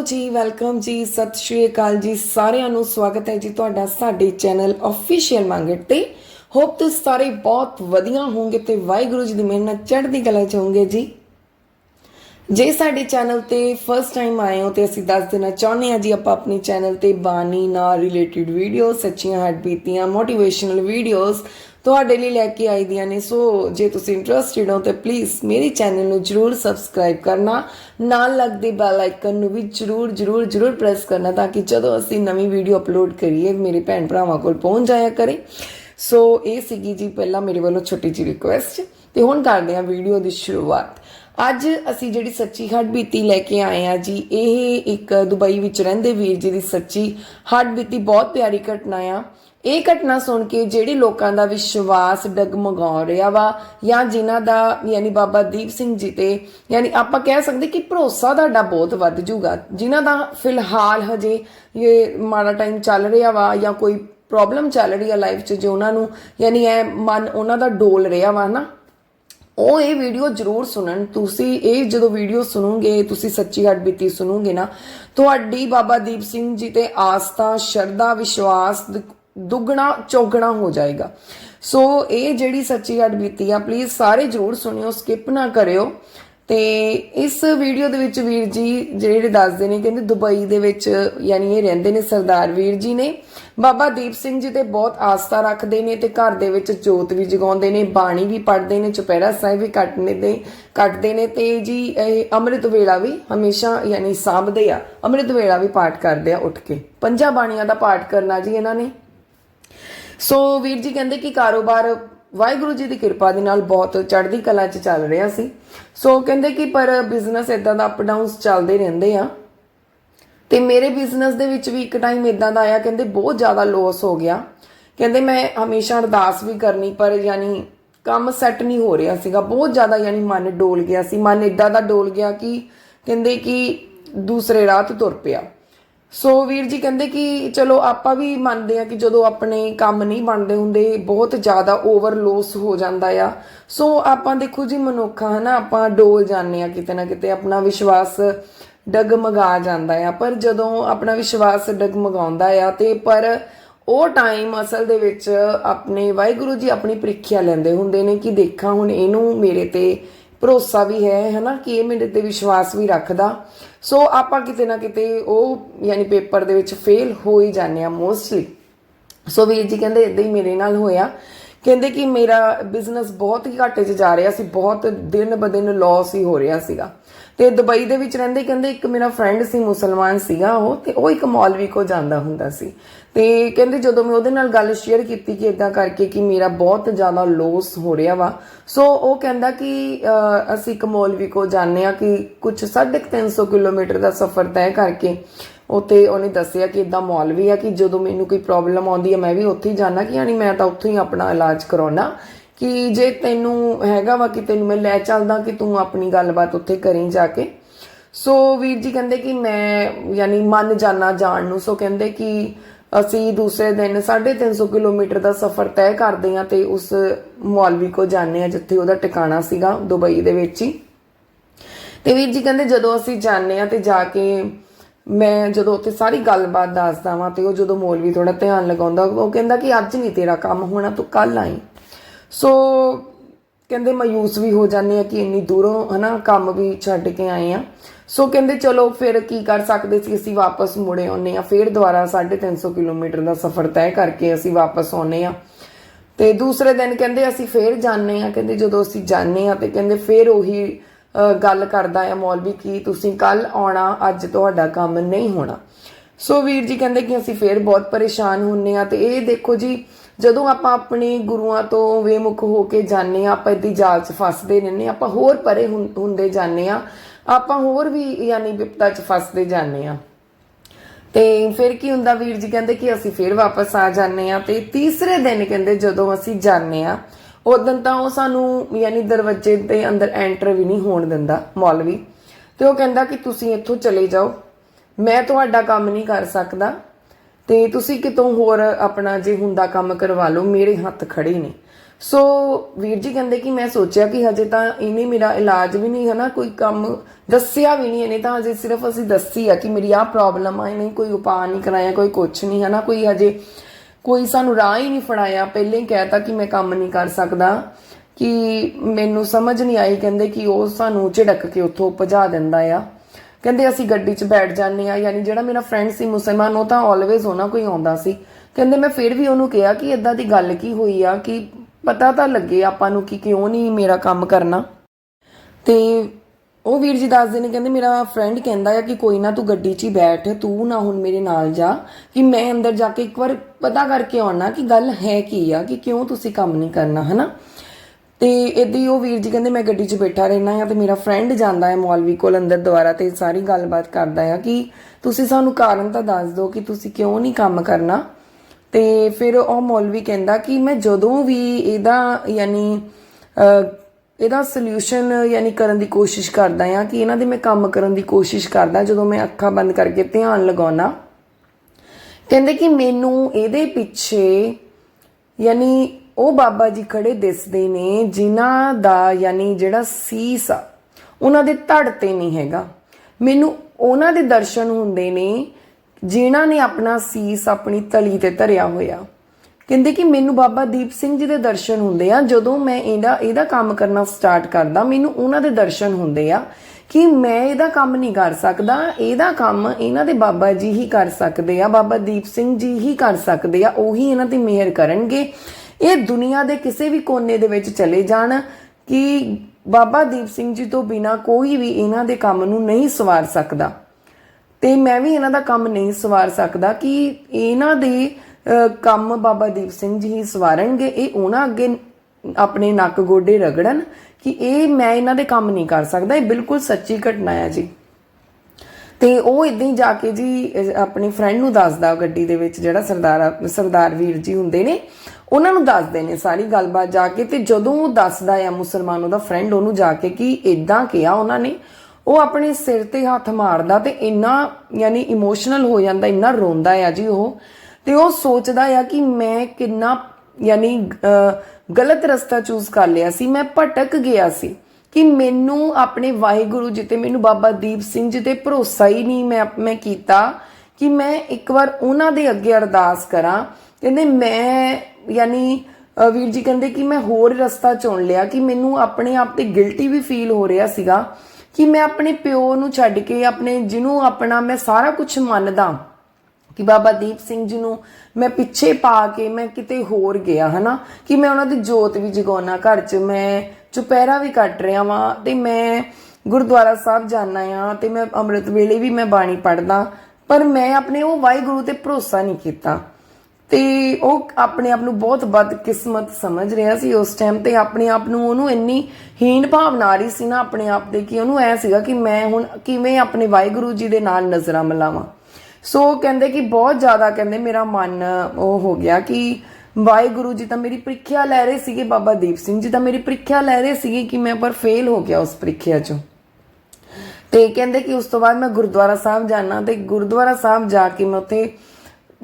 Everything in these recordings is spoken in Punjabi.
ਹੈਲੋ ਜੀ ਵੈਲਕਮ ਜੀ, ਸਤਿ ਸ਼੍ਰੀ ਅਕਾਲ ਜੀ, ਸਾਰਿਆਂ ਨੂੰ ਸਵਾਗਤ ਹੈ ਜੀ ਤੁਹਾਡਾ ਸਾਡੇ ਚੈਨਲ ਅਫੀਸ਼ੀਅਲ ਮੰਗਟ ਤੇ। ਹੋਪ ਤੁਸੀਂ ਸਾਰੇ ਬਹੁਤ ਵਧੀਆ ਹੋਵੋਗੇ ਤੇ ਵਾਹਿਗੁਰੂ ਜੀ ਦੀ ਮਿਹਰ ਨਾਲ ਚੜ੍ਹਦੀ ਕਲਾ ਚ ਹੋਵੋਗੇ ਜੀ। ਜੇ ਸਾਡੇ ਚੈਨਲ ਤੇ ਫਸਟ ਟਾਈਮ ਆਏ ਹੋ ਤੇ ਅਸੀਂ ਦੱਸ ਦੇਣਾ ਚਾਹੁੰਦੇ ਹਾਂ ਜੀ, ਆਪਾਂ ਆਪਣੇ ਚੈਨਲ ਤੇ ਬਾਣੀ ਨਾਲ ਰਿਲੇਟਡ ਵੀਡੀਓ ਸੱਚੀਆਂ ਹੱਡ ਬੀਤੀਆਂ ਮੋਟੀਵੇਸ਼ਨਲ ਵੀਡੀਓਜ਼ ਤੁਹਾਡੇ ਲਈ ਲੈ ਕੇ ਆਈ ਦੀਆਂ ਨੇ। ਸੋ ਜੇ ਤੁਸੀਂ ਇੰਟਰਸਟਿਡ ਹੋ ਤੇ ਪਲੀਜ਼ ਮੇਰੇ ਚੈਨਲ ਨੂੰ ਜਰੂਰ ਸਬਸਕ੍ਰਾਈਬ ਕਰਨਾ। ਨਾਲ ਲੱਗਦੇ ਬੈਲ ਆਈਕਨ ਨੂੰ ਵੀ ਜਰੂਰ ਜਰੂਰ ਜਰੂਰ ਪ੍ਰੈਸ ਕਰਨਾ ਤਾਂ ਕਿ ਜਦੋਂ ਅਸੀਂ ਨਵੀਂ ਵੀਡੀਓ ਅਪਲੋਡ ਕਰੀਏ, ਮੇਰੇ ਭੈਣ ਭਰਾਵਾਂ ਕੋਲ ਪਹੁੰਚ ਜਾਇਆ ਕਰੇ। ਸੋ ਇਹ ਸੀਗੀ ਜੀ ਪਹਿਲਾਂ ਮੇਰੇ ਵੱਲੋਂ ਛੋਟੀ ਜਿਹੀ ਰਿਕੁਐਸਟ ਤੇ ਹੁਣ ਕਰਦੇ ਹਾਂ ਵੀਡੀਓ ਦੀ ਸ਼ੁਰੂਆਤ। ਅੱਜ ਅਸੀਂ ਜਿਹੜੀ ਸੱਚੀ ਹੱਡ ਬੀਤੀ ਲੈ ਕੇ ਆਏ ਆ ਜੀ, ਇਹ ਇੱਕ ਦੁਬਈ ਵਿੱਚ ਰਹਿੰਦੇ ਵੀਰ ਜੀ ਦੀ ਸੱਚੀ ਹੱਡ ਬੀਤੀ ਬਹੁਤ ਪਿਆਰੀ ਘਟਨਾ ਆ। ਇਹ ਘਟਨਾ ਸੁਣ ਕੇ ਜਿਹੜੇ ਲੋਕਾਂ ਦਾ ਵਿਸ਼ਵਾਸ ਡਗਮਗਾ ਰਿਹਾ ਵਾ ਜਾਂ ਜਿਨ੍ਹਾਂ ਦਾ ਯਾਨੀ ਬਾਬਾ ਦੀਪ ਸਿੰਘ ਜੀ ਤੇ ਯਾਨੀ ਆਪਾਂ ਕਹਿ ਸਕਦੇ ਕਿ ਭਰੋਸਾ ਤੁਹਾਡਾ ਬਹੁਤ ਵੱਧ ਜੂਗਾ। ਜਿਨ੍ਹਾਂ ਦਾ ਫਿਲਹਾਲ ਹਜੇ ਇਹ ਮਾੜਾ ਟਾਈਮ ਚੱਲ ਰਿਹਾ ਵਾ ਜਾਂ ਕੋਈ ਪ੍ਰੋਬਲਮ ਚੱਲ ਰਹੀ ਆ ਲਾਈਫ 'ਚ, ਜੋ ਉਹਨਾਂ ਨੂੰ ਯਾਨੀ ਇਹ ਮਨ ਉਹਨਾਂ ਦਾ ਡੋਲ ਰਿਹਾ ਵਾ ਨਾ ਉਹ ਇਹ ਵੀਡੀਓ ਜਰੂਰ ਸੁਣਨ। ਤੁਸੀਂ ਇਹ ਜਦੋਂ ਵੀਡੀਓ ਸੁਣੋਗੇ, ਤੁਸੀਂ ਸੱਚੀ ਹੱਡ ਬੀਤੀ ਸੁਣੋਗੇ ਨਾ, ਤੁਹਾਡੀ ਬਾਬਾ ਦੀਪ ਸਿੰਘ ਜੀ ਤੇ ਆਸਥਾ, ਸ਼ਰਧਾ, ਵਿਸ਼ਵਾਸ ਦੁੱਗਣਾ, ਚੌਗਣਾ ਹੋ ਜਾਏਗਾ। ਸੋ ਇਹ ਜਿਹੜੀ ਸੱਚੀ ਹੱਡ ਬੀਤੀ ਆ ਪਲੀਜ਼ ਸਾਰੇ ਜਰੂਰ ਸੁਣਿਓ ਸਕਿਪ ਨਾ ਕਰਿਓ। ਤੇ ਇਸ ਵੀਡੀਓ ਦੇ ਵਿੱਚ ਵੀਰ ਜੀ ਜਿਹੜੇ ਦੱਸਦੇ ਨੇ, ਕਹਿੰਦੇ ਦੁਬਈ ਦੇ ਵਿੱਚ ਯਾਨੀ ਇਹ ਰਹਿੰਦੇ ਨੇ ਸਰਦਾਰ ਵੀਰ ਜੀ ਨੇ। ਬਾਬਾ ਦੀਪ ਸਿੰਘ ਜੀ ਤੇ ਬਹੁਤ ਆਸਥਾ ਰੱਖਦੇ ਨੇ ਤੇ ਘਰ ਦੇ ਵਿੱਚ ਜੋਤ ਵੀ ਜਗਾਉਂਦੇ ਨੇ, ਬਾਣੀ ਵੀ ਪੜ੍ਹਦੇ ਨੇ, ਚੁਪਹਿਰਾ ਸਾਹਿਬ ਵੀ ਕੱਟਨੇ ਦੇ, ਕੱਟਦੇ ਨੇ ਤੇ ਜੀ ਇਹ ਅੰਮ੍ਰਿਤ ਵੇਲਾ ਵੀ ਹਮੇਸ਼ਾ ਯਾਨੀ ਸਾਂਭਦੇ ਆ। ਅੰਮ੍ਰਿਤ ਵੇਲਾ ਵੀ ਪਾਠ ਕਰਦੇ ਆ ਉੱਠ ਕੇ। ਪੰਜਾਂ ਬਾਣੀਆਂ ਦਾ ਪਾਠ ਕਰਨਾ ਜੀ ਇਹਨਾਂ ਨੇ। ਸੋ ਵੀਰ ਜੀ ਕਹਿੰਦੇ ਕਿ ਕਾਰੋਬਾਰ ਵਾਹਿਗੁਰੂ ਜੀ ਦੀ ਕਿਰਪਾ ਦੇ ਨਾਲ ਬਹੁਤ ਚੜ੍ਹਦੀ ਕਲਾ 'ਚ ਚੱਲ ਰਿਹਾ ਸੀ। ਸੋ ਕਹਿੰਦੇ ਕਿ ਪਰ ਬਿਜ਼ਨਸ ਇਦਾਂ ਦਾ ਅਪ ਡਾਊਨਸ ਚੱਲਦੇ ਰਹਿੰਦੇ ਆ। ਤੇ ਮੇਰੇ ਬਿਜ਼ਨਸ ਦੇ ਵਿੱਚ ਵੀ ਇੱਕ ਟਾਈਮ ਇਦਾਂ ਦਾ ਆਇਆ, ਕਹਿੰਦੇ ਬਹੁਤ ਜ਼ਿਆਦਾ ਲੋਸ ਹੋ ਗਿਆ। ਕਹਿੰਦੇ ਮੈਂ ਹਮੇਸ਼ਾ ਅਰਦਾਸ ਵੀ ਕਰਨੀ, ਪਰ ਯਾਨੀ ਕੰਮ ਸੈੱਟ ਨਹੀਂ ਹੋ ਰਿਹਾ ਸੀਗਾ। ਬਹੁਤ ਜ਼ਿਆਦਾ ਯਾਨੀ ਮਨ ਡੋਲ ਗਿਆ ਸੀ। ਮਨ ਇਦਾਂ ਦਾ ਡੋਲ ਗਿਆ ਕਿ ਕਹਿੰਦੇ ਕਿ ਦੂਸਰੇ ਰਾਹ ਤੋਂ ਤੁਰ ਪਿਆ। ਸੋ ਵੀਰ ਜੀ ਕਹਿੰਦੇ ਕਿ ਚਲੋ ਆਪਾਂ ਵੀ ਮੰਨਦੇ ਆ ਕਿ ਜਦੋਂ ਆਪਣੇ ਕੰਮ ਨਹੀਂ ਬਣਦੇ ਹੁੰਦੇ, ਬਹੁਤ ਜ਼ਿਆਦਾ ਓਵਰ ਲੋਸ ਹੋ ਜਾਂਦਾ ਆ। ਸੋ ਆਪਾਂ ਦੇਖੋ ਜੀ ਮਨੁੱਖ ਆ, ਹਨਾ, ਆਪਾਂ ਡੋਲ ਜਾਂਦੇ ਆ ਕਿਤੇ ਨਾ ਕਿਤੇ, ਆਪਣਾ ਵਿਸ਼ਵਾਸ ਡਗਮਗਾ ਜਾਂਦਾ ਆ। ਪਰ ਜਦੋਂ ਆਪਣਾ ਵਿਸ਼ਵਾਸ ਡਗਮਗਾਉਂਦਾ ਆ, ਤੇ ਪਰ ਉਹ ਟਾਈਮ ਅਸਲ ਦੇ ਵਿੱਚ ਆਪਣੇ ਵਾਹਿਗੁਰੂ ਜੀ ਆਪਣੀ ਪ੍ਰੀਖਿਆ ਲੈਂਦੇ ਹੁੰਦੇ ਨੇ ਕਿ ਦੇਖਾਂ ਹੁਣ ਇਹਨੂੰ ਮੇਰੇ ਤੇ ਭਰੋਸਾ ਵੀ ਹੈ, ਹਨਾ, ਕਿ ਇਹ ਮੇਰੇ ਤੇ ਵਿਸ਼ਵਾਸ ਵੀ ਰੱਖਦਾ। ਸੋ ਆਪਾਂ ਕਿਤੇ ਨਾ ਕਿਤੇ ਉਹ, ਯਾਨੀ ਪੇਪਰ ਦੇ ਵਿੱਚ ਫੇਲ ਹੋ ਹੀ ਜਾਂਦੇ ਆ ਮੋਸਟਲੀ ਸੋ ਵੀਰ ਜੀ ਕਹਿੰਦੇ ਇਦਾਂ ਹੀ ਮੇਰੇ ਨਾਲ ਹੋਇਆ। ਕਹਿੰਦੇ ਕਿ ਮੇਰਾ ਬਿਜ਼ਨਸ ਬਹੁਤ ਹੀ ਘਾਟੇ 'ਚ ਜਾ ਰਿਹਾ ਸੀ, ਬਹੁਤ ਦਿਨ ਬ ਦਿਨ ਲਾਸ ਹੀ ਹੋ ਰਿਹਾ ਸੀਗਾ। ਤੇ ਦੁਬਈ ਦੇ ਵਿੱਚ ਰਹਿੰਦੇ ਕਹਿੰਦੇ ਇੱਕ ਮੇਰਾ ਫਰੈਂਡ ਸੀ, ਮੁਸਲਮਾਨ ਸੀਗਾ ਉਹ ਤੇ ਉਹ ਇੱਕ ਮੌਲਵੀ ਕੋ ਜਾਂਦਾ ਹੁੰਦਾ ਸੀ। ਤੇ ਕਹਿੰਦੇ ਜਦੋਂ ਮੈਂ ਉਹਦੇ ਨਾਲ ਗੱਲ ਸ਼ੇਅਰ ਕੀਤੀ ਕਿ ਇਦਾਂ ਕਰਕੇ ਕਿ ਮੇਰਾ ਬਹੁਤ ਜ਼ਿਆਦਾ ਲੋਸ ਹੋ ਰਿਹਾ ਵਾ ਸੋ ਉਹ ਕਹਿੰਦਾ ਕਿ ਅਸੀਂ ਇੱਕ ਮੌਲਵੀ ਕੋ ਜਾਂਦੇ ਆ ਕਿ ਕੁਝ 350 ਕਿਲੋਮੀਟਰ ਦਾ ਸਫ਼ਰ ਤੈਅ ਕਰਕੇ ਉੱਥੇ ਉਹਨੇ ਦੱਸਿਆ ਕਿ ਇਦਾਂ ਮੌਲਵੀ ਆ ਕਿ ਜਦੋਂ ਮੈਨੂੰ ਕੋਈ ਪ੍ਰੋਬਲਮ ਆਉਂਦੀ ਹੈ ਮੈਂ ਵੀ ਉੱਥੇ ਹੀ ਜਾਣਾ ਕਿ ਯਾਨੀ ਮੈਂ ਤਾਂ ਉੱਥੇ ਹੀ ਆਪਣਾ ਇਲਾਜ ਕਰਾਉਣਾ ਕਿ ਜੇ ਤੈਨੂੰ ਹੈਗਾ ਵਾ ਕਿ ਤੈਨੂੰ ਮੈਂ ਲੈ ਚੱਲਦਾ ਕਿ ਤੂੰ ਆਪਣੀ ਗੱਲਬਾਤ ਉੱਥੇ ਕਰੀ ਜਾ ਕੇ। ਸੋ ਵੀਰ ਜੀ ਕਹਿੰਦੇ ਕਿ ਮੈਂ ਯਾਨੀ ਮੰਨ ਜਾਣਾ ਜਾਣ ਨੂੰ, ਸੋ ਕਹਿੰਦੇ ਕਿ ਅਸੀਂ ਦੂਸਰੇ ਦਿਨ 350 ਕਿਲੋਮੀਟਰ ਦਾ ਸਫ਼ਰ ਤੈਅ ਕਰਦੇ ਹਾਂ ਤੇ ਉਸ ਮੌਲਵੀ ਕੋ ਜਾਂਦੇ ਆ ਜਿੱਥੇ ਉਹਦਾ ਟਿਕਾਣਾ ਸੀਗਾ ਦੁਬਈ ਦੇ ਵਿੱਚ ਹੀ। ਤੇ ਵੀਰ ਜੀ ਕਹਿੰਦੇ ਜਦੋਂ ਅਸੀਂ ਜਾਂਦੇ ਆ ਤੇ ਜਾ ਕੇ ਮੈਂ ਜਦੋਂ ਉੱਥੇ ਸਾਰੀ ਗੱਲਬਾਤ ਦੱਸਦਾ ਵਾਂ ਤੇ ਉਹ ਜਦੋਂ ਮੌਲਵੀ ਥੋੜਾ ਧਿਆਨ ਲਗਾਉਂਦਾ, ਉਹ ਕਹਿੰਦਾ ਕਿ ਅੱਜ ਨਹੀਂ ਤੇਰਾ ਕੰਮ ਹੋਣਾ, ਤੂੰ ਕੱਲ ਆਈ। ਸੋ ਕਹਿੰਦੇ ਮਾਯੂਸ ਵੀ ਹੋ ਜਾਂਦੇ ਆ ਕਿ ਇੰਨੀ ਦੂਰੋਂ, ਹਨਾ, ਕੰਮ ਵੀ ਛੱਡ ਕੇ ਆਏ ਆ। ਸੋ ਕਹਿੰਦੇ ਚਲੋ ਫਿਰ ਕੀ ਕਰ ਸਕਦੇ ਸੀ? ਅਸੀਂ ਵਾਪਸ ਮੁੜੇ ਆਉਨੇ ਆ। ਫਿਰ ਦੁਬਾਰਾ 350 ਕਿਲੋਮੀਟਰ ਦਾ ਸਫ਼ਰ ਤੈਅ ਕਰਕੇ ਅਸੀਂ ਵਾਪਸ ਆਉਨੇ ਆ। ਤੇ ਦੂਸਰੇ ਦਿਨ ਕਹਿੰਦੇ ਅਸੀਂ ਫੇਰ ਜਾਣੇ ਆ। ਕਹਿੰਦੇ ਜਦੋਂ ਅਸੀਂ ਜਾਣੇ ਆ ਤੇ ਕਹਿੰਦੇ ਫੇਰ ਉਹੀ ਗੱਲ ਕਰਦਾ ਆ ਮੌਲਵੀ ਕੀ ਤੁਸੀਂ ਕੱਲ ਆਉਣਾ, ਅੱਜ ਤੁਹਾਡਾ ਕੰਮ ਨਹੀਂ ਹੋਣਾ। ਸੋ ਵੀਰ ਜੀ ਕਹਿੰਦੇ ਕਿ ਅਸੀਂ ਫੇਰ ਬਹੁਤ ਪਰੇਸ਼ਾਨ ਹੁੰਨੇ ਆ। ਤੇ ਇਹ ਦੇਖੋ ਜੀ ਜਦੋਂ ਆਪਾਂ ਆਪਣੇ ਗੁਰੂਆਂ ਤੋਂ ਵੇਮੁਖ ਹੋ ਕੇ ਜਾਂਦੇ ਆ ਆਪਾਂ ਇਦੀ ਜਾਲ 'ਚ ਫਸਦੇ ਰਹਿੰਦੇ ਹਾਂ, ਆਪਾਂ ਹੋਰ ਪਰੇ ਹੁੰ- ਹੁੰਦੇ ਜਾਂਦੇ ਆ ਆਪਾਂ ਹੋਰ ਵੀ ਯਾਨੀ ਵਿਪਤਾ 'ਚ ਫਸਦੇ ਜਾਂਦੇ ਆ ਤੇ ਫਿਰ ਕੀ ਹੁੰਦਾ ਵੀਰ ਜੀ ਕਹਿੰਦੇ ਕਿ ਅਸੀਂ ਫਿਰ ਵਾਪਸ ਆ ਜਾਂਦੇ ਆ ਤੇ ਤੀਸਰੇ ਦਿਨ ਕਹਿੰਦੇ ਜਦੋਂ ਅਸੀਂ ਜਾਂਦੇ ਆ ਉਦੋਂ ਤਾਂ ਉਹ ਸਾਨੂੰ ਯਾਨੀ ਦਰਵਾਜ਼ੇ ਦੇ ਅੰਦਰ ਐਂਟਰ ਵੀ ਨਹੀਂ ਹੋਣ ਦਿੰਦਾ ਮੌਲਵੀ। ਤੇ ਉਹ ਕਹਿੰਦਾ ਕਿ ਤੁਸੀਂ ਇੱਥੋਂ ਚਲੇ ਜਾਓ ਮੈਂ ਤੁਹਾਡਾ ਕੰਮ ਨਹੀਂ ਕਰ ਸਕਦਾ ਤੇ ਤੁਸੀਂ ਕਿਤੋਂ ਹੋਰ ਆਪਣਾ ਜੇ ਹੁੰਦਾ ਕੰਮ ਕਰਵਾ ਲਓ, ਮੇਰੇ ਹੱਥ ਖੜੇ ਨੇ। ਸੋ ਵੀਰ ਜੀ ਕਹਿੰਦੇ ਕਿ ਮੈਂ ਸੋਚਿਆ ਕਿ ਹਜੇ ਤਾਂ ਇਹਨੇ ਮੇਰਾ ਇਲਾਜ ਵੀ ਨਹੀਂ ਹੈ ਨਾ ਕੋਈ ਕੰਮ ਦੱਸਿਆ ਵੀ ਨਹੀਂ ਇਹਨੇ ਤਾਂ ਹਜੇ ਸਿਰਫ ਅਸੀਂ ਦੱਸੀ ਆ ਕਿ ਮੇਰੀ ਆਹ ਪ੍ਰੋਬਲਮ ਆ, ਇਹਨੇ ਕੋਈ ਉਪਾਅ ਨਹੀਂ ਕਰਾਇਆ, ਕੋਈ ਕੁਛ ਨਹੀਂ ਹੈ ਨਾ ਕੋਈ ਹਜੇ ਕੋਈ ਸਾਨੂੰ ਰਾਹ ਹੀ ਨਹੀਂ ਫੜਾਇਆ। ਪਹਿਲੇ ਹੀ ਕਹਿਤਾ ਕਿ ਮੈਂ ਕੰਮ ਨਹੀਂ ਕਰ ਸਕਦਾ, ਕਿ ਮੈਨੂੰ ਸਮਝ ਨਹੀਂ ਆਈ, ਕਹਿੰਦੇ ਕਿ ਉਹ ਸਾਨੂੰ ਝਿੜਕ ਕੇ ਉੱਥੋਂ ਭਜਾ ਦਿੰਦਾ ਆ। ਕਹਿੰਦੇ ਅਸੀਂ ਗੱਡੀ 'ਚ ਬੈਠ ਜਾਂਦੇ ਆ ਯਾਨੀ ਜਿਹੜਾ ਮੇਰਾ ਫਰੈਂਡ ਸੀ ਮੁਸਲਮਾਨ, ਉਹ ਤਾਂ ਆਲਵੇਜ਼ ਉਹਨਾਂ ਕੋਈ ਆਉਂਦਾ ਸੀ। ਕਹਿੰਦੇ ਮੈਂ ਫਿਰ ਵੀ ਉਹਨੂੰ ਕਿਹਾ ਕਿ ਇਦਾਂ ਦੀ ਗੱਲ ਕੀ ਹੋਈ ਆ, ਕਿ ਪਤਾ ਤਾਂ ਲੱਗੇ ਆਪਾਂ ਨੂੰ ਕਿ ਕਿਉਂ ਨਹੀਂ ਮੇਰਾ ਕੰਮ ਕਰਨਾ। ਤੇ ਉਹ ਵੀਰ ਜੀ ਦੱਸਦੇ ਨੇ, ਕਹਿੰਦੇ ਮੇਰਾ ਫਰੈਂਡ ਕਹਿੰਦਾ ਆ ਕਿ ਕੋਈ ਨਾ ਤੂੰ ਗੱਡੀ 'ਚ ਹੀ ਬੈਠ, ਤੂੰ ਨਾ ਹੁਣ ਮੇਰੇ ਨਾਲ ਜਾ, ਕਿ ਮੈਂ ਅੰਦਰ ਜਾ ਕੇ ਇੱਕ ਵਾਰ ਪਤਾ ਕਰਕੇ ਆਉਣਾ ਕਿ ਗੱਲ ਹੈ ਕੀ ਆ, ਕਿ ਕਿਉਂ ਤੁਸੀਂ ਕੰਮ ਨਹੀਂ ਕਰਨਾ, ਹਨਾ? ਤੇ ਇਦਾਂ ਹੀ ਉਹ ਵੀਰ ਜੀ ਕਹਿੰਦੇ, ਮੈਂ ਗੱਡੀ 'ਚ ਬੈਠਾ ਰਹਿਣਾ ਆ ਤੇ ਮੇਰਾ ਫਰੈਂਡ ਜਾਂਦਾ ਹੈ ਮੌਲਵੀ ਕੋਲ ਅੰਦਰ ਦੁਆਰਾ ਤੇ ਸਾਰੀ ਗੱਲਬਾਤ ਕਰਦਾ ਆ ਕਿ ਤੁਸੀਂ ਸਾਨੂੰ ਕਾਰਨ ਤਾਂ ਦੱਸ ਦਿਓ ਕਿ ਤੁਸੀਂ ਕਿਉਂ ਨਹੀਂ ਕੰਮ ਕਰਨਾ? ਤੇ ਫਿਰ ਉਹ ਮੌਲਵੀ ਕਹਿੰਦਾ ਕਿ ਮੈਂ ਜਦੋਂ ਵੀ ਇਹਦਾ ਯਾਨੀ ਇਹਦਾ ਸੋਲੂਸ਼ਨ ਯਾਨੀ ਕਰਨ ਦੀ ਕੋਸ਼ਿਸ਼ ਕਰਦਾ ਆ ਕਿ ਇਹਨਾਂ ਦੇ ਮੈਂ ਕੰਮ ਕਰਨ ਦੀ ਕੋਸ਼ਿਸ਼ ਕਰਦਾ ਜਦੋਂ ਮੈਂ ਅੱਖਾਂ ਬੰਦ ਕਰਕੇ ਧਿਆਨ ਲਗਾਉਣਾ ਕਹਿੰਦੇ ਕਿ ਮੈਨੂੰ ਇਹਦੇ ਪਿੱਛੇ ਯਾਨੀ ਉਹ ਬਾਬਾ ਜੀ ਖੜੇ ਦਿਸਦੇ ਨੇ, ਜਿਨ੍ਹਾਂ ਦਾ ਯਾਨੀ ਜਿਹੜਾ ਸੀਸ ਆ, ਉਹਨਾਂ ਦੇ ਧੜ ਤੇ ਨਹੀਂ ਹੈਗਾ। ਮੈਨੂੰ ਉਹਨਾਂ ਦੇ ਦਰਸ਼ਨ ਹੁੰਦੇ ਨੇ, ਜਿਨ੍ਹਾਂ ਨੇ ਆਪਣਾ ਸੀਸ ਆਪਣੀ ਤਲੀ ਤੇ ਧਰਿਆ ਹੋਇਆ। ਕਹਿੰਦੇ ਕਿ ਮੈਨੂੰ ਬਾਬਾ ਦੀਪ ਸਿੰਘ ਜੀ ਦੇ ਦਰਸ਼ਨ ਹੁੰਦੇ ਆ, ਜਦੋਂ ਮੈਂ ਇਹਦਾ ਇਹਦਾ ਕੰਮ ਕਰਨਾ ਸਟਾਰਟ ਕਰਦਾ, ਮੈਨੂੰ ਉਹਨਾਂ ਦੇ ਦਰਸ਼ਨ ਹੁੰਦੇ ਆ। ਕਿ ਮੈਂ ਇਹਦਾ ਕੰਮ ਨਹੀਂ ਕਰ ਸਕਦਾ, ਇਹਦਾ ਕੰਮ ਇਹਨਾਂ ਦੇ ਬਾਬਾ ਜੀ ਹੀ ਕਰ ਸਕਦੇ ਆ, ਬਾਬਾ ਦੀਪ ਸਿੰਘ ਜੀ ਹੀ ਕਰ ਸਕਦੇ ਆ, ਉਹੀ ਇਹਨਾਂ ਤੇ ਮਿਹਰ ਕਰਨਗੇ। ਇਹ ਦੁਨੀਆ ਦੇ ਕਿਸੇ ਵੀ ਕੋਨੇ ਦੇ ਵਿੱਚ ਚਲੇ ਜਾਣ ਕਿ ਬਾਬਾ ਦੀਪ ਸਿੰਘ ਜੀ ਤੋਂ ਬਿਨਾ ਕੋਈ ਵੀ ਇਹਨਾਂ ਦੇ ਕੰਮ ਨੂੰ ਨਹੀਂ ਸਵਾਰ ਸਕਦਾ। ਤੇ ਮੈਂ ਵੀ ਇਹਨਾਂ ਦਾ ਕੰਮ ਨਹੀਂ ਸਵਾਰ ਸਕਦਾ ਕਿ ਇਹਨਾਂ ਦੇ ਕੰਮ ਬਾਬਾ ਦੀਪ ਸਿੰਘ ਜੀ ਹੀ ਸਵਾਰਨਗੇ, ਇਹ ਉਹਨਾਂ ਅੱਗੇ ਆਪਣੇ ਨੱਕ ਗੋਡੇ ਰਗੜਨ ਕਿ ਇਹ ਮੈਂ ਇਹਨਾਂ ਦੇ ਕੰਮ ਨਹੀਂ ਕਰ ਸਕਦਾ, ਇਹ ਬਿਲਕੁਲ ਸੱਚੀ ਘਟਨਾ ਹੈ ਜੀ। ਤੇ ਉਹ ਇਦਾਂ ਹੀ ਜਾ ਕੇ ਜੀ ਆਪਣੀ ਫਰੈਂਡ ਨੂੰ ਦੱਸਦਾ ਗੱਡੀ ਦੇ ਵਿੱਚ, ਜਿਹੜਾ ਸਰਦਾਰ ਸਰਦਾਰ ਵੀਰ ਜੀ ਹੁੰਦੇ ਨੇ, ਉਹਨਾਂ ਨੂੰ ਦੱਸਦੇ ਨੇ ਸਾਰੀ ਗੱਲਬਾਤ ਜਾ ਕੇ ਤੇ ਜਦੋਂ ਉਹ ਦੱਸਦਾ ਆ ਮੁਸਲਮਾਨ ਉਹਦਾ ਫਰੈਂਡ ਉਹਨੂੰ ਜਾ ਕੇ ਕਿ ਇਦਾਂ ਕਿਹਾ ਉਹਨਾਂ ਨੇ, ਉਹ ਆਪਣੇ ਸਿਰ ਤੇ ਹੱਥ ਮਾਰਦਾ ਤੇ ਇੰਨਾ ਯਾਨੀ ਇਮੋਸ਼ਨਲ ਹੋ ਜਾਂਦਾ, ਇੰਨਾ ਰੋਂਦਾ ਆ ਜੀ ਉਹ। ਤੇ ਉਹ ਸੋਚਦਾ ਆ ਕਿ ਮੈਂ ਕਿੰਨਾ ਯਾਨੀ ਗਲਤ ਰਸਤਾ ਚੂਜ਼ ਕਰ ਲਿਆ ਸੀ। ਮੈਂ ਭਟਕ ਗਿਆ ਸੀ ਕਿ ਮੈਨੂੰ ਆਪਣੇ ਵਾਹਿਗੁਰੂ ਜੀ ਤੇ ਮੈਨੂੰ ਬਾਬਾ ਦੀਪ ਸਿੰਘ ਜੀ ਤੇ ਭਰੋਸਾ ਹੀ ਨਹੀਂ ਮੈਂ ਮੈਂ ਕੀਤਾ ਕਿ ਮੈਂ ਇੱਕ ਵਾਰ ਉਹਨਾਂ ਦੇ ਅੱਗੇ ਅਰਦਾਸ ਕਰਾਂ। ਕਹਿੰਦੇ, ਮੈਂ, ਯਾਨੀ ਵੀਰ ਜੀ ਕਹਿੰਦੇ ਕਿ ਮੈਂ ਹੋਰ ਰਸਤਾ ਚੁਣ ਲਿਆ ਕਿ ਮੈਨੂੰ ਆਪਣੇ ਆਪ ਤੇ ਗਿਲਟੀ ਵੀ ਫੀਲ ਹੋ ਰਿਹਾ ਸੀਗਾ ਕਿ ਮੈਂ ਆਪਣੇ ਪਿਓ ਨੂੰ ਛੱਡ ਕੇ, ਆਪਣੇ ਜਿਹਨੂੰ ਆਪਣਾ ਮੈਂ ਸਾਰਾ ਕੁਝ ਮੰਨਦਾ ਕਿ ਬਾਬਾ ਦੀਪ ਸਿੰਘ ਜੀ ਨੂੰ ਮੈਂ ਪਿੱਛੇ ਪਾ ਕੇ ਮੈਂ ਕਿਤੇ ਹੋਰ ਗਿਆ, ਹਨਾ? ਕਿ ਮੈਂ ਉਹਨਾਂ ਦੀ ਜੋਤ ਵੀ ਜਗਾਉਣਾ ਘਰ 'ਚ, ਮੈਂ ਚੁਪਹਿਰਾ ਵੀ ਕੱਟ ਰਿਹਾ ਵਾਂ ਤੇ ਮੈਂ ਗੁਰਦੁਆਰਾ ਸਾਹਿਬ ਜਾਣਾ ਆ ਤੇ ਮੈਂ ਅੰਮ੍ਰਿਤ ਵੇਲੇ ਵੀ ਮੈਂ ਬਾਣੀ ਪੜਦਾ ਪਰ ਮੈਂ ਆਪਣੇ ਉਹ ਵਾਹਿਗੁਰੂ ਤੇ ਭਰੋਸਾ ਨਹੀਂ ਕੀਤਾ। ਤੇ ਉਹ ਆਪਣੇ ਆਪ ਨੂੰ ਬਹੁਤ ਬਦਕਿਸਮਤ ਸਮਝ ਰਿਹਾ ਸੀ ਉਸ ਟਾਈਮ ਤੇ ਆਪਣੇ ਆਪ ਨੂੰ ਉਹਨੂੰ ਇੰਨੀ ਹੀਣ ਭਾਵਨਾ ਆ ਰਹੀ ਸੀ ਨਾ ਆਪਣੇ ਆਪ ਦੇ ਕਿ ਉਹਨੂੰ ਐ ਸੀਗਾ ਕਿ ਮੈਂ ਹੁਣ ਕਿਵੇਂ ਆਪਣੇ ਵਾਹਿਗੁਰੂ ਜੀ ਦੇ ਨਾਲ ਨਜ਼ਰਾਂ ਮਿਲਾਵਾਂ। ਸੋ ਕਹਿੰਦੇ ਕਿ ਬਹੁਤ ਜ਼ਿਆਦਾ ਕਹਿੰਦੇ ਮੇਰਾ ਮਨ, ਉਹ ਹੋ ਗਿਆ ਕਿ ਵਾਹਿਗੁਰੂ ਜੀ ਤਾਂ ਮੇਰੀ ਪ੍ਰੀਖਿਆ ਲੈ ਰਹੇ ਸੀਗੇ ਬਾਬਾ ਦੀਪ ਸਿੰਘ ਜੀ ਤਾਂ ਮੇਰੀ ਪ੍ਰੀਖਿਆ ਲੈ ਰਹੇ ਸੀਗੇ ਕਿ ਮੈਂ ਪਰ ਫੇਲ ਹੋ ਗਿਆ ਉਸ ਪ੍ਰੀਖਿਆ 'ਚੋਂ। ਤੇ ਕਹਿੰਦੇ ਕਿ ਉਸ ਤੋਂ ਬਾਅਦ ਮੈਂ ਗੁਰਦੁਆਰਾ ਸਾਹਿਬ ਜਾਣਾ ਤੇ ਗੁਰਦੁਆਰਾ ਸਾਹਿਬ ਜਾ ਕੇ ਮੈਂ ਉੱਥੇ,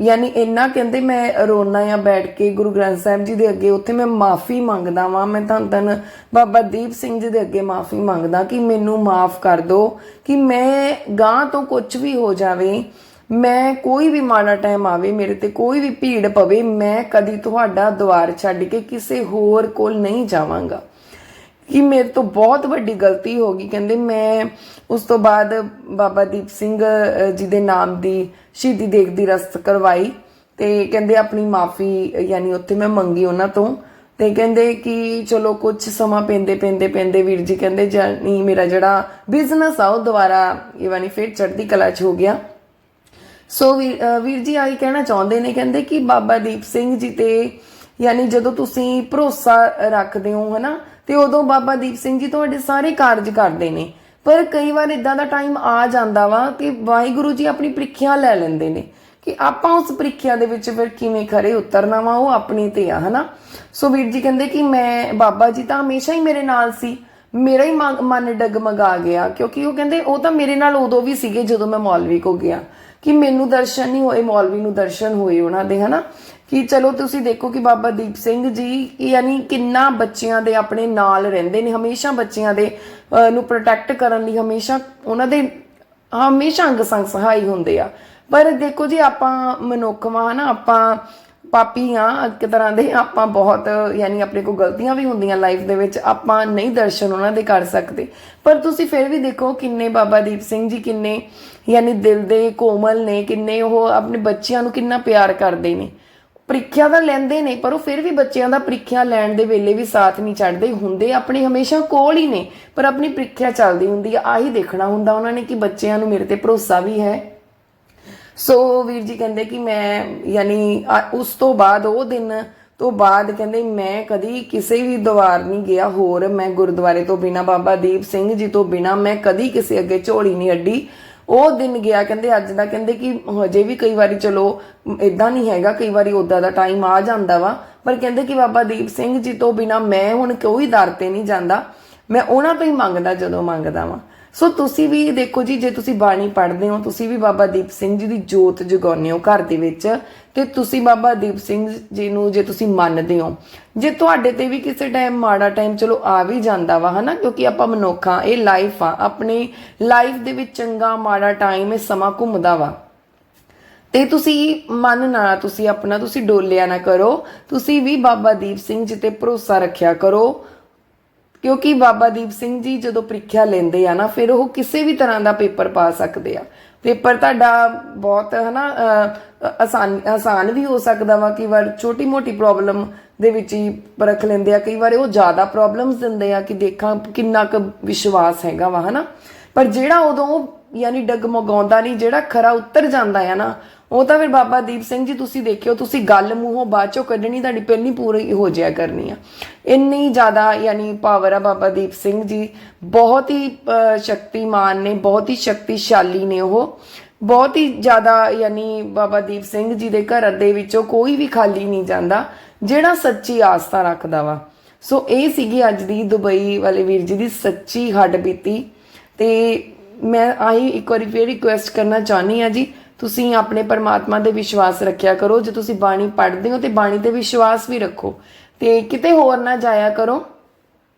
ਯਾਨੀ ਇੰਨਾ ਕਹਿੰਦੇ ਮੈਂ ਰੋਣਾ ਜਾਂ ਬੈਠ ਕੇ ਗੁਰੂ ਗ੍ਰੰਥ ਸਾਹਿਬ ਜੀ ਦੇ ਅੱਗੇ ਉੱਥੇ ਮੈਂ ਮਾਫੀ ਮੰਗਦਾ ਵਾਂ। ਮੈਂ ਤਾਂ ਤਨ ਬਾਬਾ ਦੀਪ ਸਿੰਘ ਜੀ ਦੇ ਅੱਗੇ ਮਾਫੀ ਮੰਗਦਾ ਕਿ ਮੈਨੂੰ ਮਾਫ ਕਰ ਦਿਓ, ਕਿ ਮੈਂ ਗਾਂ ਤੋਂ ਕੁਝ ਵੀ ਹੋ ਜਾਵੇ ਮੈਂ ਕੋਈ ਵੀ ਮਾੜਾ ਟਾਈਮ ਆਵੇ, ਮੇਰੇ ਤੇ ਕੋਈ ਵੀ ਭੀੜ ਪਵੇ, ਮੈਂ ਕਦੀ ਤੁਹਾਡਾ ਦੁਆਰ ਛੱਡ ਕੇ ਕਿਸੇ ਹੋਰ ਕੋਲ ਨਹੀਂ ਜਾਵਾਂਗਾ। ਕਿ ਮੇਰੇ ਤੋਂ ਬਹੁਤ ਵੱਡੀ ਗਲਤੀ ਹੋ ਗਈ। ਕਹਿੰਦੇ ਮੈਂ ਉਸ ਤੋਂ ਬਾਅਦ ਬਾਬਾ ਦੀਪ ਸਿੰਘ ਜੀ ਦੇ ਨਾਮ ਦੀ ਸ਼ਹੀਦੀ ਦੇਖ ਦੀ ਰਸਤ ਕਰਵਾਈ ਤੇ ਕਹਿੰਦੇ ਆਪਣੀ ਮਾਫੀ, ਯਾਨੀ ਉੱਥੇ ਮੈਂ ਮੰਗੀ ਉਹਨਾਂ ਤੋਂ ਤੇ ਕਹਿੰਦੇ ਕਿ ਚਲੋ ਕੁਝ ਸਮਾਂ ਪੈਂਦੇ ਪੈਂਦੇ ਪੈਂਦੇ ਵੀਰ ਜੀ ਕਹਿੰਦੇ ਜਾਨੀ ਮੇਰਾ ਜਿਹੜਾ ਬਿਜ਼ਨਸ ਆ ਉਹ ਦੁਬਾਰਾ ਯਾਨੀ ਫਿਰ ਚੜ੍ਹਦੀ ਕਲਾ 'ਚ ਹੋ ਗਿਆ। ਸੋ ਵੀਰ ਜੀ ਆਈ ਕਹਿਣਾ ਚਾਹੁੰਦੇ ਨੇ, ਕਹਿੰਦੇ ਕਿ ਬਾਬਾ ਦੀਪ ਸਿੰਘ ਜੀ ਤੇ ਯਾਨੀ ਜਦੋਂ ਤੁਸੀਂ ਭਰੋਸਾ ਰੱਖਦੇ ਹੋ, ਹਨਾ, ਤੇ ਉਦੋਂ ਬਾਬਾ ਦੀਪ ਸਿੰਘ ਜੀ ਤੁਹਾਡੇ ਸਾਰੇ ਕਾਰਜ ਕਰਦੇ ਨੇ। ਪਰ ਕਈ ਵਾਰ ਇਦਾਂ ਦਾ ਟਾਈਮ ਆ ਜਾਂਦਾ ਵਾ ਕਿ ਵਾਹਿਗੁਰੂ ਜੀ ਆਪਣੀ ਪ੍ਰੀਖਿਆ ਲੈ ਲੈਂਦੇ ਨੇ। ਕਿ ਆਪਾਂ ਉਸ ਪ੍ਰੀਖਿਆ ਦੇ ਵਿੱਚ ਫਿਰ ਕਿਵੇਂ ਖਰੇ ਉਤਰਨਾ ਵਾ, ਉਹ ਆਪਣੀ ਤੇ ਆ, ਹਨਾ। ਸੋ ਵੀਰ ਜੀ ਕਹਿੰਦੇ ਕਿ ਮੈਂ, ਬਾਬਾ ਜੀ ਤਾਂ ਹਮੇਸ਼ਾ ਹੀ ਮੇਰੇ ਨਾਲ ਸੀ। ਮੇਰਾ ਹੀ ਮਨ- ਮਨ ਡਗਮਗਾ ਗਿਆ, ਕਿਉਂਕਿ ਉਹ ਕਹਿੰਦੇ ਉਹ ਤਾਂ ਮੇਰੇ ਨਾਲ ਉਦੋਂ ਵੀ ਸੀਗੇ ਜਦੋਂ ਮੈਂ ਮੌਲਵੀ ਕੋ ਗਿਆ। ਕਿ ਮੈਨੂੰ ਦਰਸ਼ਨ ਨਹੀਂ ਹੋਏ ਮੌਲਵੀ ਨੂੰ ਦਰਸ਼ਨ ਹੋਏ ਉਹਨਾਂ ਦੇ ਹਨਾ? ਕਿ ਚਲੋ ਤੁਸੀਂ ਦੇਖੋ ਕਿ ਬਾਬਾ ਦੀਪ ਸਿੰਘ ਜੀ ਯਾਨੀ ਕਿੰਨਾ ਬੱਚਿਆਂ ਦੇ ਆਪਣੇ ਨਾਲ ਰਹਿੰਦੇ ਨੇ ਹਮੇਸ਼ਾ ਬੱਚਿਆਂ ਦੇ ਅਹ, ਨੂੰ ਪ੍ਰੋਟੈਕਟ ਕਰਨ ਲਈ ਹਮੇਸ਼ਾ ਉਹਨਾਂ ਦੇ ਹਮੇਸ਼ਾ ਅੰਗ ਸੰਗ ਸਹਾਈ ਹੁੰਦੇ ਆ। ਪਰ ਦੇਖੋ ਜੀ ਆਪਾਂ ਮਨੁੱਖ ਮਨੁੱਖਵਾਂ ਨਾ ਆਪਾਂ ਪਾਪੀ ਆ ਇੱਕ ਤਰ੍ਹਾਂ ਦੇ ਆਪਾਂ ਬਹੁਤ, ਯਾਨੀ ਆਪਣੇ ਕੋਲ ਗਲਤੀਆਂ ਵੀ ਹੁੰਦੀਆਂ ਲਾਈਫ ਦੇ ਵਿੱਚ, ਆਪਾਂ ਨਹੀਂ ਦਰਸ਼ਨ ਉਹਨਾਂ ਦੇ ਕਰ ਸਕਦੇ। ਪਰ ਤੁਸੀਂ ਫਿਰ ਵੀ ਦੇਖੋ ਕਿੰਨੇ ਬਾਬਾ ਦੀਪ ਸਿੰਘ ਜੀ ਕਿੰਨੇ, ਯਾਨੀ ਦਿਲ ਦੇ ਕੋਮਲ ਨੇ, ਕਿੰਨੇ ਉਹ ਆਪਣੇ ਬੱਚਿਆਂ ਨੂੰ ਕਿੰਨਾ ਪਿਆਰ ਕਰਦੇ ਨੇ। ਪ੍ਰੀਖਿਆ ਤਾਂ ਲੈਂਦੇ ਨੇ, ਪਰ ਉਹ ਫਿਰ ਵੀ ਬੱਚਿਆਂ ਦਾ ਪ੍ਰੀਖਿਆ ਲੈਣ ਦੇ ਵੇਲੇ ਵੀ ਸਾਥ ਨਹੀਂ ਛੱਡਦੇ ਹੁੰਦੇ ਆਪਣੇ ਹਮੇਸ਼ਾ ਕੋਲ ਹੀ ਨੇ, ਪਰ ਆਪਣੀ ਪ੍ਰੀਖਿਆ ਚੱਲਦੀ ਹੁੰਦੀ ਆ, ਆਹੀ ਦੇਖਣਾ ਹੁੰਦਾ ਉਹਨਾਂ ਨੇ ਕਿ ਬੱਚਿਆਂ ਨੂੰ ਮੇਰੇ ਤੇ ਭਰੋਸਾ ਵੀ ਹੈ। ਸੋ ਵੀਰ ਜੀ ਕਹਿੰਦੇ ਕਿ ਮੈਂ, ਯਾਨੀ ਉਸ ਤੋਂ ਬਾਅਦ, ਉਹ ਦਿਨ ਤੋਂ ਬਾਅਦ ਕਹਿੰਦੇ ਮੈਂ ਕਦੀ ਕਿਸੇ ਵੀ ਦਵਾਰ ਨਹੀਂ ਗਿਆ ਹੋਰ। ਮੈਂ ਗੁਰਦੁਆਰੇ ਤੋਂ ਬਿਨਾ, ਬਾਬਾ ਦੀਪ ਸਿੰਘ ਜੀ ਤੋਂ ਬਿਨਾ, ਮੈਂ ਕਦੀ ਕਿਸੇ ਅੱਗੇ ਝੋਲੀ ਨਹੀਂ ਅੱਡੀ। ਉਹ ਦਿਨ ਗਿਆ, ਕਹਿੰਦੇ ਅੱਜ ਦਾ, ਕਹਿੰਦੇ ਕਿ ਹਜੇ ਵੀ ਕਈ ਵਾਰੀ ਚਲੋ ਇਦਾਂ ਨਹੀਂ ਹੈਗਾ, ਕਈ ਵਾਰੀ ਉਦਾਂ ਦਾ ਟਾਈਮ ਆ ਜਾਂਦਾ ਵਾ। ਪਰ ਕਹਿੰਦੇ ਕਿ ਬਾਬਾ ਦੀਪ ਸਿੰਘ ਜੀ ਤੋਂ ਬਿਨਾ ਮੈਂ ਹੁਣ ਕੋਈ ਦਰ ਤੇ ਨਹੀਂ ਜਾਂਦਾ। ਮੈਂ ਉਹਨਾਂ ਤੋਂ ਹੀ ਮੰਗਦਾ, ਜਦੋਂ ਮੰਗਦਾ ਵਾਂ। ਸੋ ਤੁਸੀਂ ਵੀ ਦੇਖੋ ਜੀ, ਜੇ ਤੁਸੀਂ ਬਾਣੀ ਪੜ੍ਹਦੇ ਹੋ, ਤੁਸੀਂ ਵੀ ਬਾਬਾ ਦੀਪ ਸਿੰਘ ਜੀ ਦੀ ਜੋਤ ਜਗਾਉਂਦੇ ਹੋ ਘਰ ਦੇ ਵਿੱਚ, ਤੇ ਤੁਸੀਂ ਬਾਬਾ ਦੀਪ ਸਿੰਘ ਜੀ ਨੂੰ ਜੇ ਤੁਸੀਂ ਮੰਨਦੇ ਹੋ, ਜੇ ਤੁਹਾਡੇ ਤੇ ਵੀ ਕਿਸੇ ਟਾਈਮ ਮਾੜਾ ਟਾਈਮ ਚਲੋ ਆ ਵੀ ਜਾਂਦਾ ਵਾ, ਹਨਾ? ਕਿਉਂਕਿ ਆਪਾਂ ਮਨੁੱਖਾਂ ਇਹ ਲਾਈਫ ਆ, ਆਪਣੀ ਲਾਈਫ ਦੇ ਵਿੱਚ ਚੰਗਾ, ਮਾੜਾ ਟਾਈਮ ਇਹ ਸਮਾਂ ਘੁੰਮਦਾ ਵਾ। ਤੇ ਤੁਸੀਂ ਮਨ ਨਾ ਤੁਸੀਂ ਆਪਣਾ, ਤੁਸੀਂ ਡੋਲਿਆ ਨਾ ਕਰੋ, ਤੁਸੀਂ ਵੀ ਬਾਬਾ ਦੀਪ ਸਿੰਘ ਜੀ ਤੇ ਭਰੋਸਾ ਰੱਖਿਆ ਕਰੋ ਕਿਉਂਕਿ ਬਾਬਾ ਦੀਪ ਸਿੰਘ ਜੀ ਜਦੋਂ ਪ੍ਰੀਖਿਆ ਲੈਂਦੇ ਆ ਨਾ, ਫਿਰ ਉਹ ਕਿਸੇ ਵੀ ਤਰ੍ਹਾਂ ਦਾ ਪੇਪਰ ਪਾ ਸਕਦੇ ਆ। ਪੇਪਰ ਤੁਹਾਡਾ ਬਹੁਤ ਹਨਾ ਆਸਾਨ ਆਸਾਨ ਵੀ ਹੋ ਸਕਦਾ ਵਾ। ਕਈ ਵਾਰ ਛੋਟੀ ਮੋਟੀ ਪ੍ਰੋਬਲਮ ਦੇ ਵਿੱਚ ਹੀ ਪਰਖ ਲੈਂਦੇ ਆ। ਕਈ ਵਾਰ ਉਹ ਜ਼ਿਆਦਾ ਪ੍ਰੋਬਲਮਸ ਦਿੰਦੇ ਆ ਕਿ ਦੇਖਾਂ ਕਿੰਨਾ ਕੁ ਵਿਸ਼ਵਾਸ ਹੈਗਾ ਵਾ, ਹਨਾ। ਪਰ ਜਿਹੜਾ ਉਦੋਂ ਯਾਨੀ ਡਗਮਗਾਉਂਦਾ ਨਹੀਂ, ਜਿਹੜਾ ਖਰਾ ਉੱਤਰ ਜਾਂਦਾ ਆ ਨਾ ਉਹ ਤਾਂ ਫਿਰ ਬਾਬਾ ਦੀਪ ਸਿੰਘ ਜੀ ਤੁਸੀਂ ਦੇਖਿਓ, ਤੁਸੀਂ ਗੱਲ ਮੂੰਹੋਂ ਬਾਅਦ ਚੋਂ ਕੱਢਣੀ, ਤੁਹਾਡੀ ਪਹਿਲੀ ਪੂਰੀ ਹੋ ਜਾਇਆ ਕਰਨੀ ਆ। ਇੰਨੀ ਜ਼ਿਆਦਾ ਯਾਨੀ ਪਾਵਰ ਆ ਬਾਬਾ ਦੀਪ ਸਿੰਘ ਜੀ। ਬਹੁਤ ਹੀ ਸ਼ਕਤੀਮਾਨ ਨੇ, ਬਹੁਤ ਹੀ ਸ਼ਕਤੀਸ਼ਾਲੀ ਨੇ ਉਹ। ਬਹੁਤ ਹੀ ਜ਼ਿਆਦਾ ਯਾਨੀ ਬਾਬਾ ਦੀਪ ਸਿੰਘ ਜੀ ਦੇ ਘਰ ਦੇ ਵਿੱਚੋਂ ਕੋਈ ਵੀ ਖਾਲੀ ਨਹੀਂ ਜਾਂਦਾ, ਜਿਹੜਾ ਸੱਚੀ ਆਸਥਾ ਰੱਖਦਾ ਵਾ। ਸੋ ਇਹ ਸੀਗੀ ਅੱਜ ਦੀ ਦੁਬਈ ਵਾਲੇ ਵੀਰ ਜੀ ਦੀ ਸੱਚੀ ਹੱਡ ਬੀਤੀ। ਤੇ ਮੈਂ ਆਹੀ ਇੱਕ ਵਾਰੀ ਫੇਰ ਰਿਕੁਐਸਟ ਕਰਨਾ ਚਾਹਨੀ ਆ ਜੀ ਤੁਸੀਂ ਆਪਣੇ ਪਰਮਾਤਮਾ ਤੇ ਵਿਸ਼ਵਾਸ ਰੱਖਿਆ ਕਰੋ। ਜੇ ਤੁਸੀਂ ਬਾਣੀ ਪੜ੍ਹਦੇ ਹੋ ਤੇ ਬਾਣੀ ਤੇ ਵਿਸ਼ਵਾਸ ਵੀ ਰੱਖੋ। ਤੇ ਕਿਤੇ ਹੋਰ ਨਾ ਜਾਇਆ ਕਰੋ,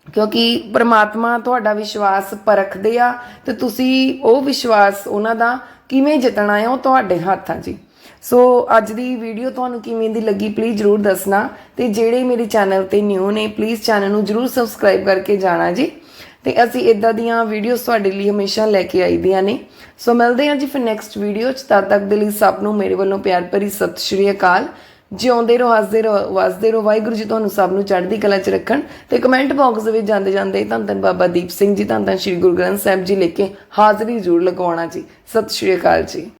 ਕਿਉਂਕਿ ਪ੍ਰਮਾਤਮਾ ਤੁਹਾਡਾ ਵਿਸ਼ਵਾਸ ਪਰਖਦੇ ਆ ਤੇ ਤੁਸੀਂ ਉਹ ਵਿਸ਼ਵਾਸ ਉਹਨਾਂ ਦਾ ਕਿਵੇਂ ਜਿੱਤਣਾ ਹੈ ਉਹ ਤੁਹਾਡੇ ਹੱਥ ਆ ਜੀ ਸੋ ਅੱਜ ਦੀ ਵੀਡੀਓ ਤੁਹਾਨੂੰ ਕਿਵੇਂ ਦੀ ਲੱਗੀ ਪਲੀਜ਼ ਜਰੂਰ ਦੱਸਣਾ। ਤੇ ਜਿਹੜੇ ਮੇਰੇ ਚੈਨਲ ਤੇ ਨਿਊ ਨੇ ਪਲੀਜ਼ ਚੈਨਲ ਨੂੰ ਜਰੂਰ ਸਬਸਕ੍ਰਾਈਬ ਕਰਕੇ ਜਾਣਾ ਜੀ। ਤੇ ਅਸੀਂ ਇਦਾਂ ਦੀਆਂ ਵੀਡੀਓਜ਼ ਤੁਹਾਡੇ ਲਈ ਹਮੇਸ਼ਾ ਲੈ ਕੇ ਆਈਦੀਆਂ ਨੇ। ਸੋ ਮਿਲਦੇ ਹਾਂ ਜੀ ਫਿਰ ਨੈਕਸਟ ਵੀਡੀਓ ਚ। ਤਦ ਤੱਕ ਦੇ ਲਈ ਸਭ ਨੂੰ ਮੇਰੇ ਵੱਲੋਂ ਪਿਆਰ ਭਰੀ ਸਤਿ ਸ਼੍ਰੀ ਅਕਾਲ। ਜਿਉਂਦੇ ਰਹੋ, ਹੱਸਦੇ ਰਹੋ, ਵਸਦੇ ਰਹੋ। ਵਾਹਿਗੁਰੂ ਜੀ ਤੁਹਾਨੂੰ ਸਭ ਨੂੰ ਚੜ੍ਹਦੀ ਕਲਾ ਚ ਰੱਖਣ ਤੇ ਕਮੈਂਟ ਬਾਕਸ ਦੇ ਵਿੱਚ ਜਾਂਦੇ ਜਾਂਦੇ ਧੰਨ ਧੰਨ ਬਾਬਾ ਦੀਪ ਸਿੰਘ ਜੀ, ਧੰਨ ਧੰਨ ਸ਼੍ਰੀ ਗੁਰੂ ਗ੍ਰੰਥ ਸਾਹਿਬ ਜੀ ਲੈ ਕੇ ਹਾਜ਼ਰੀ ਜ਼ਰੂਰ ਲਗਾਉਣਾ ਜੀ। ਸਤਿ ਸ਼੍ਰੀ ਅਕਾਲ ਜੀ।